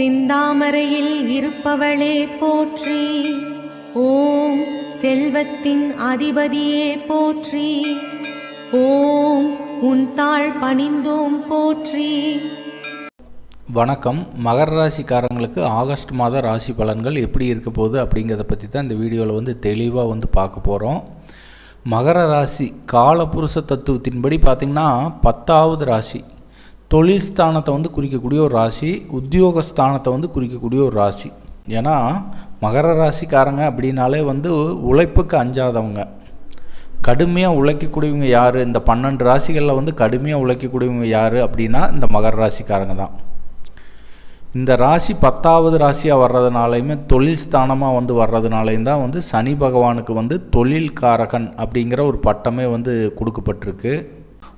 செந்தாமரையில் இருப்பவளே போற்றி. ஓம் செல்வத்தின் அதிபதியே போற்றி. ஓம் உன் தாழ் பணிந்தோம் போற்றி. வணக்கம். மகர ராசிக்காரங்களுக்கு ஆகஸ்ட் மாத ராசி பலன்கள் எப்படி இருக்க போகுது அப்படிங்கிறத பற்றி தான் இந்த வீடியோவில் வந்து தெளிவாக வந்து பார்க்க போகிறோம் மகர ராசி காலபுருஷ தத்துவத்தின்படி பார்த்திங்கன்னா பத்தாவது ராசி. தொழில் ஸ்தானத்தை வந்து குறிக்கக்கூடிய ஒரு ராசி உத்தியோக ஸ்தானத்தை வந்து குறிக்கக்கூடிய ஒரு ராசி. ஏன்னா மகர ராசிக்காரங்க அப்படின்னாலே வந்து உழைப்புக்கு அஞ்சாதவங்க. கடுமையாக உழைக்கக்கூடியவங்க யார்? இந்த பன்னெண்டு ராசிகளில் வந்து கடுமையாக உழைக்கக்கூடியவங்க யார் அப்படின்னா இந்த மகர ராசிக்காரங்க தான். இந்த ராசி பத்தாவது ராசியாக வர்றதுனாலையுமே தொழில் ஸ்தானமாக வந்து வர்றதுனாலையும் தான் வந்து சனி பகவானுக்கு வந்து தொழில் காரகன் அப்படிங்கிற ஒரு பட்டமே வந்து கொடுக்கப்பட்டிருக்கு.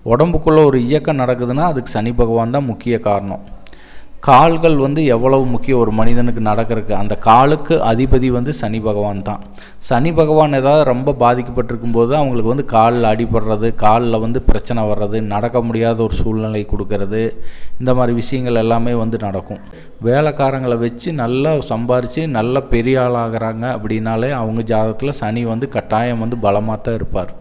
உடம்புக்குள்ளே ஒரு இயக்கம் நடக்குதுன்னா அதுக்கு சனி பகவான் தான் முக்கிய காரணம். கால்கள் வந்து எவ்வளவு முக்கியம் ஒரு மனிதனுக்கு நடக்கிறதுக்கு? அந்த காலுக்கு அதிபதி வந்து சனி பகவான் தான். சனி பகவான் ஏதாவது ரொம்ப பாதிக்கப்பட்டிருக்கும் போது அவங்களுக்கு வந்து காலில் அடிபடுறது காலில் வந்து பிரச்சனை வர்றது நடக்க முடியாத ஒரு சூழ்நிலை கொடுக்கறது இந்த மாதிரி விஷயங்கள் எல்லாமே வந்து நடக்கும். வேலைக்காரங்களை வச்சு நல்லா சம்பாரித்து நல்ல பெரிய ஆளாகிறாங்க அப்படின்னாலே அவங்க ஜாதகத்தில் சனி வந்து கட்டாயம் வந்து பலமாக தான் இருப்பார்.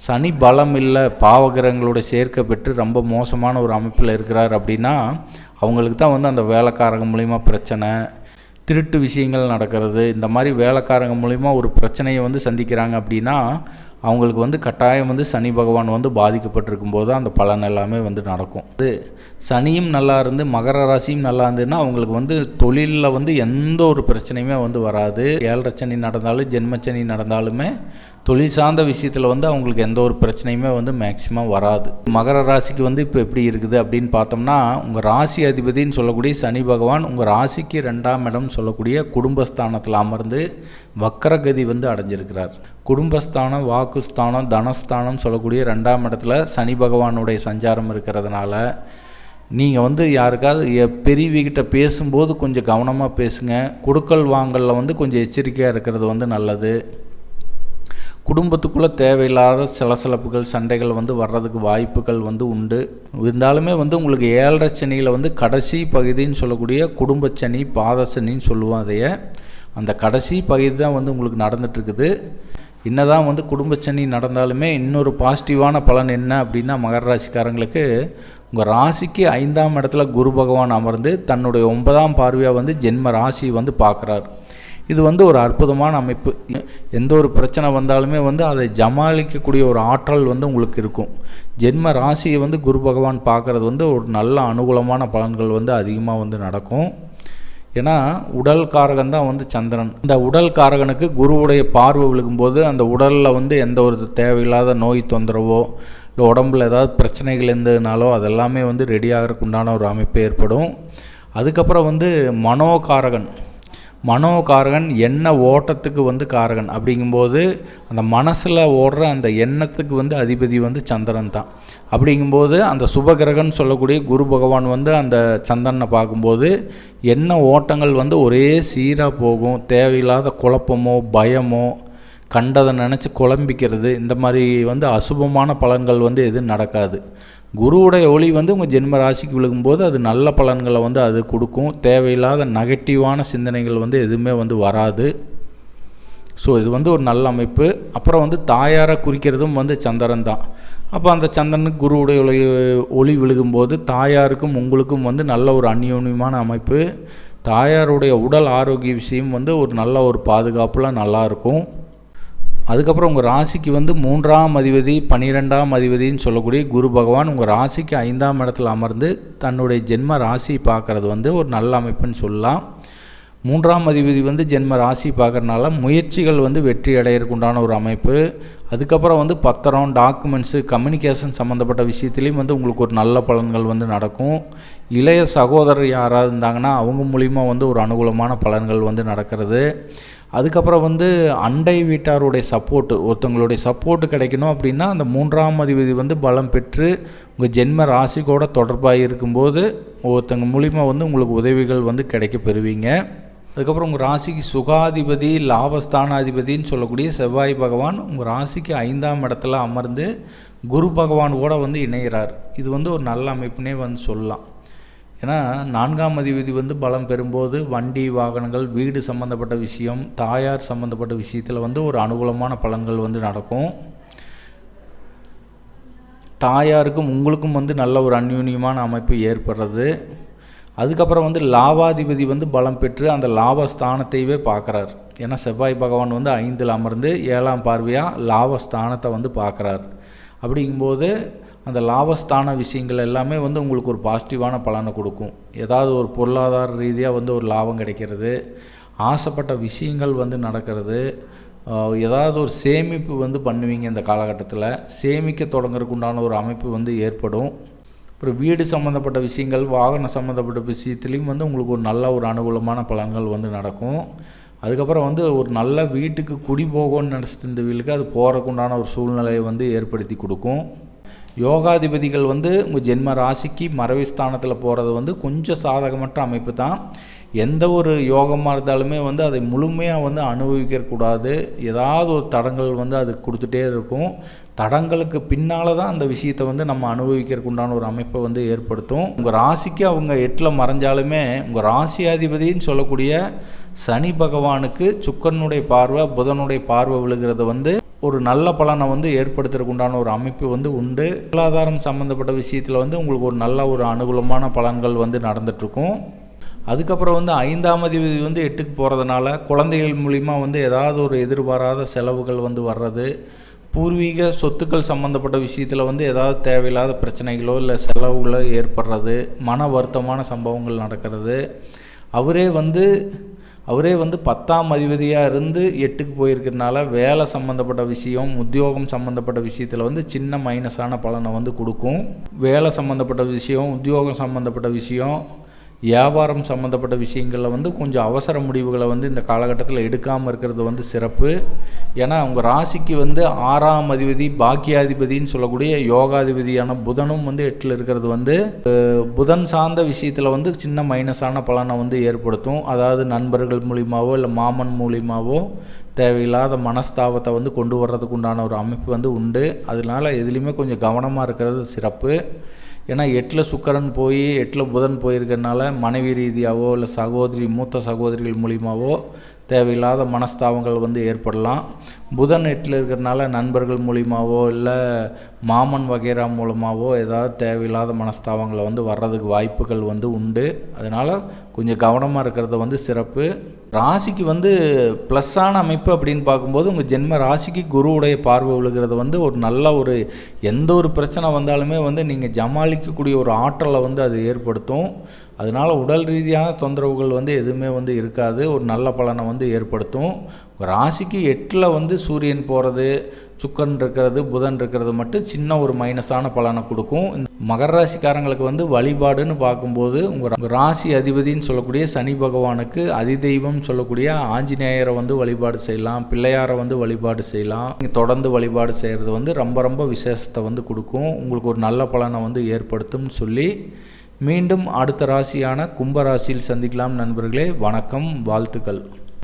சனி பலம் இல்லை பாவகிரகங்களோட சேர்க்கை பெற்று ரொம்ப மோசமான ஒரு அமைப்பில் இருக்கிறார் அப்படின்னா அவங்களுக்கு தான் வந்து அந்த வேலைக்காரங்க மூலிமா பிரச்சனை திருட்டு விஷயங்கள் நடக்கிறது இந்த மாதிரி வேலைக்காரங்க மூலிமா ஒரு பிரச்சனையை வந்து சந்திக்கிறாங்க அப்படின்னா அவங்களுக்கு வந்து கட்டாயம் வந்து சனி பகவான் வந்து பாதிக்கப்பட்டிருக்கும் போது அந்த பலன் எல்லாமே வந்து நடக்கும். இது சனியும் நல்லா இருந்து மகர ராசியும் நல்லா இருந்ததுன்னா அவங்களுக்கு வந்து தொழிலில் வந்து எந்த ஒரு பிரச்சனையுமே வந்து வராது. ஏழரை சனி நடந்தாலும் ஜென்மச்சனி நடந்தாலுமே தொழில் சார்ந்த விஷயத்தில் வந்து அவங்களுக்கு எந்த ஒரு பிரச்சனையுமே வந்து மேக்சிமம் வராது. மகர ராசிக்கு வந்து இப்போ எப்படி இருக்குது அப்படின்னு பார்த்தோம்னா உங்கள் ராசி அதிபதின்னு சொல்லக்கூடிய சனி பகவான் உங்கள் ராசிக்கு ரெண்டாம் இடம் சொல்லக்கூடிய குடும்பஸ்தானத்தில் அமர்ந்து வக்கரகதி வந்து அடைஞ்சிருக்கிறார். குடும்பஸ்தானம் வாக்குஸ்தானம் தனஸ்தானம் சொல்லக்கூடிய ரெண்டாம் இடத்துல சனி பகவானுடைய சஞ்சாரம் இருக்கிறதுனால நீங்கள் வந்து யாருக்காவது எ- பேசும்போது கொஞ்சம் கவனமாக பேசுங்க. கொடுக்கல் வாங்கலில் வந்து கொஞ்சம் எச்சரிக்கையாக இருக்கிறது வந்து நல்லது. குடும்பத்துக்குள்ளே தேவையில்லாத சலசலப்புகள் சண்டைகள் வந்து வர்றதுக்கு வாய்ப்புகள் வந்து உண்டு. இருந்தாலுமே வந்து உங்களுக்கு ஏழரை சனியில் வந்து கடைசி பகுதின்னு சொல்லக்கூடிய குடும்பச்சனி பாதசனின்னு சொல்லுவோம் அதைய. அந்த கடைசி பகுதி தான் வந்து உங்களுக்கு நடந்துட்டுருக்குது. என்னதான் வந்து குடும்பச்சனி நடந்தாலுமே இன்னொரு பாசிட்டிவான பலன் என்ன அப்படின்னா மகர ராசிக்காரங்களுக்கு உங்கள் ராசிக்கு ஐந்தாம் இடத்துல குரு பகவான் அமர்ந்து தன்னுடைய ஒன்பதாம் பார்வையாக வந்து ஜென்ம ராசி வந்து பார்க்குறாரு. இது வந்து ஒரு அற்புதமான அமைப்பு. எந்த ஒரு பிரச்சனை வந்தாலுமே வந்து அதை ஜமாளிக்கக்கூடிய ஒரு ஆற்றல் வந்து உங்களுக்கு இருக்கும். ஜென்ம ராசியை வந்து குரு பகவான் பார்க்குறது வந்து ஒரு நல்ல அனுகூலமான பலன்கள் வந்து அதிகமாக வந்து நடக்கும். ஏன்னா உடல் காரகன் தான் வந்து சந்திரன். இந்த உடல் காரகனுக்கு குருவுடைய பார்வை விழுகும்போது அந்த உடலில் வந்து எந்த ஒரு தேவையில்லாத நோய் தொந்தரவோ இல்லை உடம்புல ஏதாவது பிரச்சனைகள் இருந்ததுனாலோ அதெல்லாமே வந்து ரெடி ஆகிறதுக்கு உண்டான ஒரு அமைப்பு ஏற்படும். அதுக்கப்புறம் வந்து மனோகாரகன். மனோகாரகன் எண்ண ஓட்டத்துக்கு வந்து காரகன்? அப்படிங்கும்போது அந்த மனசில் ஓடுற அந்த எண்ணத்துக்கு வந்து அதிபதி வந்து சந்திரன் தான். அப்படிங்கும்போது அந்த சுபகிரகன் சொல்லக்கூடிய குரு பகவான் வந்து அந்த சந்திரனை பார்க்கும்போது எண்ண ஓட்டங்கள் வந்து ஒரே சீராக போகும்? தேவையில்லாத குழப்பமோ பயமோ கண்டதை நினச்சி குழம்பிக்கிறது. இந்த மாதிரி வந்து அசுபமான பலன்கள் வந்து எதுவும் நடக்காது. குருவுடைய ஒளி வந்து உங்கள் ஜென்ம ராசிக்கு விழுகும்போது அது நல்ல பலன்களை வந்து அது கொடுக்கும். தேவையில்லாத நெகட்டிவான சிந்தனைகள் வந்து எதுவுமே வந்து வராது. ஸோ இது வந்து ஒரு நல்ல அமைப்பு. அப்புறம் வந்து தாயாரை குறிக்கிறதும் வந்து சந்திரன் தான். அப்போ அந்த சந்திரனுக்கு குருவுடைய ஒளி ஒளி விழுகும்போது தாயாருக்கும் உங்களுக்கும் வந்து நல்ல ஒரு அந்யோன்யமான அமைப்பு. தாயாருடைய உடல் ஆரோக்கிய விஷயம் வந்து ஒரு நல்ல ஒரு பாதுகாப்பில் நல்லாயிருக்கும் அதுக்கப்புறம் உங்கள் ராசிக்கு வந்து மூன்றாம் அதிபதி பன்னிரெண்டாம் அதிபதின்னு சொல்லக்கூடிய குரு பகவான் உங்கள் ராசிக்கு ஐந்தாம் இடத்துல அமர்ந்து தன்னுடைய ஜென்ம ராசி பார்க்குறது வந்து ஒரு நல்ல அமைப்புன்னு சொல்லலாம். மூன்றாம் அதிபதி வந்து ஜென்ம ராசி பார்க்கறனால முயற்சிகள் வந்து வெற்றி அடையிறதுக்கு உண்டான ஒரு அமைப்பு. அதுக்கப்புறம் வந்து பத்திரம் டாக்குமெண்ட்ஸு கம்யூனிகேஷன் சம்மந்தப்பட்ட விஷயத்துலேயும் வந்து உங்களுக்கு ஒரு நல்ல பலன்கள் வந்து நடக்கும். இளைய சகோதரர் யாராவது இருந்தாங்கன்னா அவங்க மூலிமா வந்து ஒரு அனுகூலமான பலன்கள் வந்து நடக்கிறது. அதுக்கப்புறம் வந்து அண்டை வீட்டாருடைய சப்போர்ட்டு ஒருத்தவங்களுடைய சப்போர்ட்டு கிடைக்கணும் அப்படின்னா அந்த மூன்றாம் அதிபதி வந்து பலம் பெற்று உங்கள் ஜென்ம ராசிக்கோட தொடர்பாக இருக்கும்போது ஒருத்தங்க மூலிமா வந்து உங்களுக்கு உதவிகள் வந்து கிடைக்க பெறுவீங்க. அதுக்கப்புறம் உங்கள் ராசிக்கு சுகாதிபதி லாபஸ்தானாதிபதின்னு சொல்லக்கூடிய செவ்வாய் பகவான் உங்கள் ராசிக்கு ஐந்தாம் இடத்துல அமர்ந்து குரு பகவான் கூட வந்து இணைகிறார் இது வந்து ஒரு நல்ல அமைப்புனே வந்து சொல்லலாம். ஏன்னா நான்காம் அதிபதி வந்து பலம் பெறும்போது வண்டி வாகனங்கள் வீடு சம்மந்தப்பட்ட விஷயம் தாயார் சம்மந்தப்பட்ட விஷயத்தில் வந்து ஒரு அனுகூலமான பலன்கள் வந்து நடக்கும். தாயாருக்கும் உங்களுக்கும் வந்து நல்ல ஒரு அந்யூன்யமான அமைப்பு ஏற்படுறது. அதுக்கப்புறம் வந்து லாவாதிபதி வந்து பலம் பெற்று அந்த லாபஸ்தானத்தையவே பார்க்குறார். ஏன்னா செவ்வாய் பகவான் வந்து ஐந்தில் அமர்ந்து ஏழாம் பார்வையாக லாபஸ்தானத்தை வந்து பார்க்குறார். அப்படிங்கும்போது அந்த லாபஸ்தான விஷயங்கள் எல்லாமே வந்து உங்களுக்கு ஒரு பாசிட்டிவான பலனை கொடுக்கும். ஏதாவது ஒரு பொருளாதார ரீதியாக வந்து ஒரு லாபம் கிடைக்கிறது. ஆசைப்பட்ட விஷயங்கள் வந்து நடக்கிறது. ஏதாவது ஒரு சேமிப்பு வந்து பண்ணுவீங்க இந்த காலகட்டத்தில். சேமிக்க தொடங்குறதுக்கு உண்டான ஒரு அமைப்பு வந்து ஏற்படும். அப்புறம் வீடு சம்மந்தப்பட்ட விஷயங்கள் வாகனம் சம்மந்தப்பட்ட விஷயத்துலேயும் வந்து உங்களுக்கு ஒரு நல்ல ஒரு அனுகூலமான பலன்கள் வந்து நடக்கும். அதுக்கப்புறம் வந்து ஒரு நல்ல வீட்டுக்கு குடி போகணும்னு நினச்சிட்டு இருந்த வீட்டுக்கு அது போகிறக்குண்டான ஒரு சூழ்நிலையை வந்து ஏற்படுத்தி கொடுக்கும். யோகாதிபதிகள் வந்து உங்கள் ஜென்ம ராசிக்கு மறைவு ஸ்தானத்தில் போகிறது வந்து கொஞ்சம் சாதகமற்ற அமைப்பு தான். எந்த ஒரு யோகமாக இருந்தாலுமே வந்து அதை முழுமையாக வந்து அனுபவிக்கக்கூடாது ஏதாவது ஒரு தடங்கள் வந்து அது கொடுத்துட்டே இருக்கும். தடங்களுக்கு பின்னால் தான் அந்த விஷயத்தை வந்து நம்ம அனுபவிக்கிறதுக்கு உண்டான ஒரு அமைப்பை வந்து ஏற்படுத்தும். உங்கள் ராசிக்கு அவங்க எட்டில் மறைஞ்சாலுமே உங்கள் ராசியாதிபதின்னு சொல்லக்கூடிய சனி பகவானுக்கு சுக்கரனுடைய பார்வை புதனுடைய பார்வை விழுகிறது வந்து ஒரு நல்ல பலனை வந்து ஏற்படுத்துறதுக்கு உண்டான ஒரு அமைப்பு வந்து உண்டு. பொருளாதாரம் சம்மந்தப்பட்ட விஷயத்தில் வந்து உங்களுக்கு ஒரு நல்ல ஒரு அனுகூலமான பலன்கள் வந்து நடந்துகிட்ருக்கும் அதுக்கப்புறம் வந்து ஐந்தாம் அதிபதி வந்து எட்டுக்கு போகிறதுனால குழந்தைகள் மூலிமா வந்து ஏதாவது ஒரு எதிர்பாராத செலவுகள் வந்து வர்றது பூர்வீக சொத்துக்கள் சம்மந்தப்பட்ட விஷயத்தில் வந்து ஏதாவது தேவையில்லாத பிரச்சனைகளோ இல்லை செலவுகளோ ஏற்படுறது மன வருத்தமான சம்பவங்கள் நடக்கிறது. அவரே வந்து அவரே வந்து பத்தாம் அதிபதியாக இருந்து எட்டுக்கு போயிருக்கிறதுனால வேலை சம்மந்தப்பட்ட விஷயம் உத்தியோகம் சம்மந்தப்பட்ட விஷயத்தில் வந்து சின்ன மைனஸான பலனை வந்து கொடுக்கும். வேலை சம்மந்தப்பட்ட விஷயம் உத்தியோகம் சம்மந்தப்பட்ட விஷயம் வியாபாரம் சம்மந்தப்பட்ட விஷயங்களில் வந்து கொஞ்சம் அவசர முடிவுகளை வந்து இந்த காலகட்டத்தில் எடுக்காமல் இருக்கிறது வந்து சிறப்பு. ஏன்னா அவங்க ராசிக்கு வந்து ஆறாம் அதிபதி பாக்கியாதிபதின்னு சொல்லக்கூடிய யோகாதிபதியான புதனும் வந்து எட்டில் இருக்கிறது வந்து புதன் சார்ந்த விஷயத்தில் வந்து சின்ன மைனஸான பலனை வந்து ஏற்படுத்தும். அதாவது நண்பர்கள் மூலியமாவோ இல்லை மாமன் மூலியமாவோ தேவையில்லாத மனஸ்தாபத்தை வந்து கொண்டு வர்றதுக்கு உண்டான ஒரு அமைப்பு வந்து உண்டு. அதனால எதுலேயுமே கொஞ்சம் கவனமாக இருக்கிறது சிறப்பு. ஏன்னா எட்டில் சுக்கரன் போய் எட்டில் புதன் போயிருக்கனால மனைவி ரீதியாவோ இல்லை சகோதரி மூத்த சகோதரிகள் மூலியமாவோ தேவையில்லாத மனஸ்தாபங்கள் வந்து ஏற்படலாம். புதன் எட்டில் இருக்கிறனால நண்பர்கள் மூலியமாவோ இல்லை மாமன் வகைரா மூலமாகவோ ஏதாவது தேவையில்லாத மனஸ்தாபங்களை வந்து வர்றதுக்கு வாய்ப்புகள் வந்து உண்டு. அதனால் கொஞ்சம் கவனமாக இருக்கிறது வந்து சிறப்பு. ராசிக்கு வந்து ப்ளஸ்ஸான அமைப்பு அப்படின்னு பார்க்கும்போது உங்கள் ஜென்ம ராசிக்கு குருவுடைய பார்வை விழுகிறது வந்து ஒரு நல்ல ஒரு எந்த ஒரு பிரச்சனை வந்தாலுமே வந்து நீங்கள் ஜமாளிக்கக்கூடிய ஒரு ஆற்றலை வந்து அது ஏற்படுத்தும். அதனால் உடல் ரீதியான தொந்தரவுகள் வந்து எதுவுமே வந்து இருக்காது. ஒரு நல்ல பலனை வந்து ஏற்படுத்தும். ராசிக்கு எட்டில் வந்து சூரியன் போகிறது சுக்கன் இருக்கிறது புதன் இருக்கிறது மட்டும் சின்ன ஒரு மைனஸான பலனை கொடுக்கும். இந்த மகர ராசிக்காரங்களுக்கு வந்து வழிபாடுன்னு பார்க்கும்போது உங்கள் ராசி அதிபதின்னு சொல்லக்கூடிய சனி பகவானுக்கு அதிதெய்வம் சொல்லக்கூடிய ஆஞ்சநேயரை வந்து வழிபாடு செய்யலாம். பிள்ளையாரை வந்து வழிபாடு செய்யலாம். நீங்கள் தொடர்ந்து வழிபாடு செய்கிறது வந்து ரொம்ப ரொம்ப விசேஷத்தை வந்து கொடுக்கும். உங்களுக்கு ஒரு நல்ல பலனை வந்து ஏற்படுத்தும்னு சொல்லி மீண்டும் அடுத்த ராசியான கும்பராசியில் சந்திக்கலாம் நண்பர்களே. வணக்கம் வாழ்த்துக்கள்.